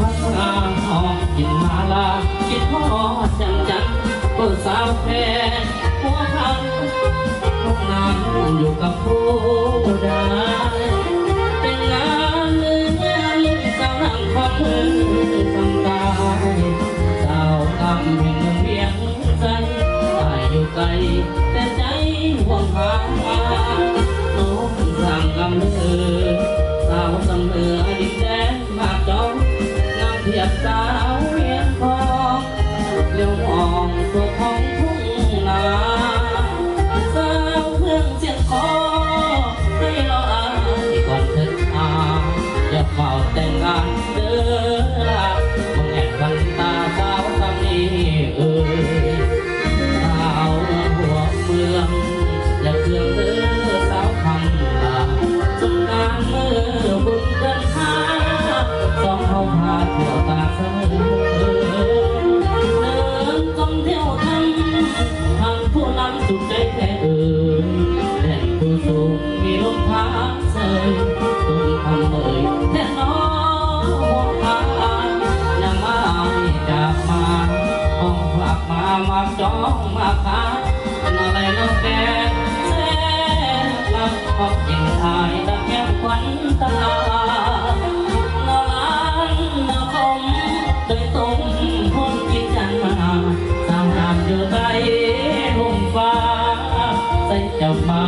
พักลาออกกินมาลากินพ่อจันจันเปิสาวแพนหัวพันพกนั้นอยู่กับผู้ใดเป็นงานเนื้อลิ้นสาวนั่งพักทำได้สาวกำเพียงเพียงใจตาอยู่ไกลแต่ใจห่วงหาน้องสั่งกำเนิด เลี้ย องมาขานอะไรน้องแกแซ่บลักขอบยิงทายตะแคงควันตานาล้านนาคมโดยตรงพ้นกินจันมาสามรามเจอใต้ร่มฟ้าใส่จะมา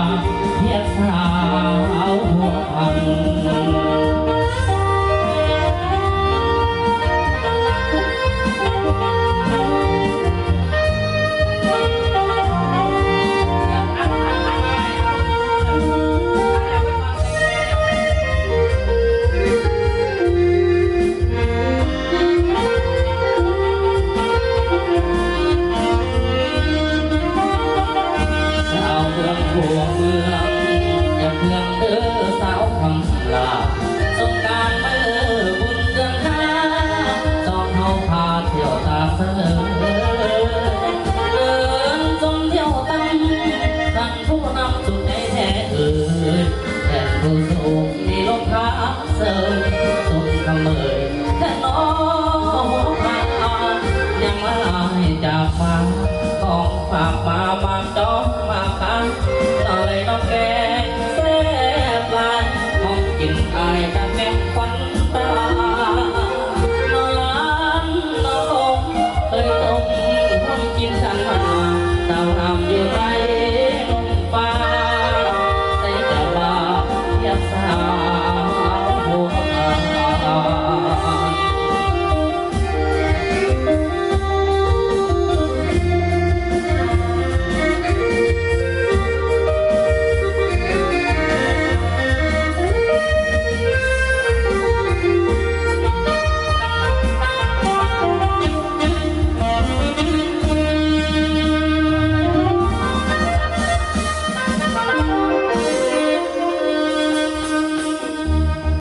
หัวเมืองย่าเมืองเด้อสาวคำลาสงการมาเอบุญเดือนห้าจองเฮาพาเที่ยวตาเสนเดินจงเที่ยวตั้งท่านผู้นำจุดแท้เอ่ยแต่ผู้สูงมีลมพัดเสยสุคำเอ่ยแต่น้องผ่ยังละลายจากฟ้องฝากมา